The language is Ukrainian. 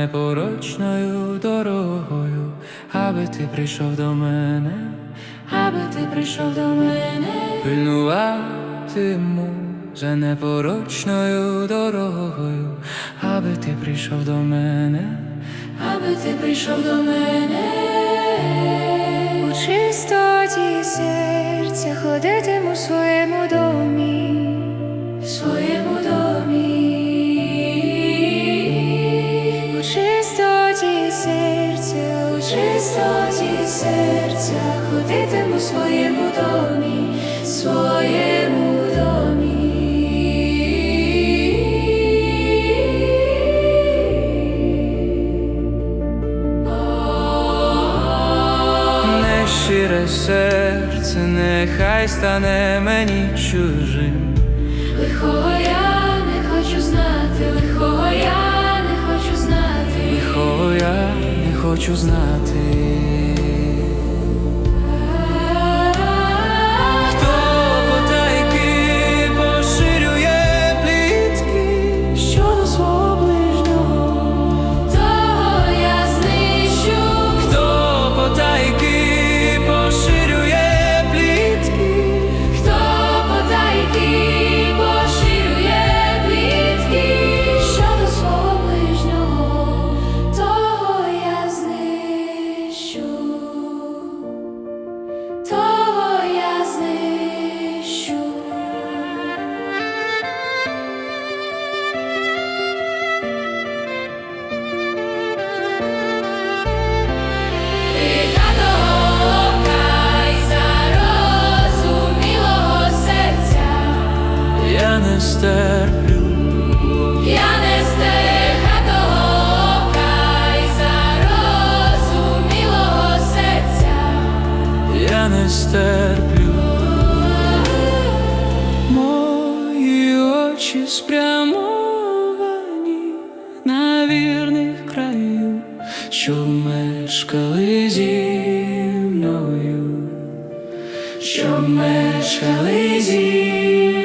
непорочною дорогою, аби ти прийшов до мене, аби ти прийшов до мене, пильнуватиму за непорочною дорогою, аби ти прийшов до мене, аби ти прийшов до мене, у чистоті серця ходитиму в своєму домі. Чистоті серця ходитиму в своєму домі, своєму домі. нещире серце, нехай стане мені чужим. Лихого я не хочу знати, лихого я хочу знати. Не стерплю, я не стиха того край зарозумілого серця. я не стерплю. Мої очі спрямовані на вірних краю, щоб мешкали зі мною, щоб мешкали зі мною.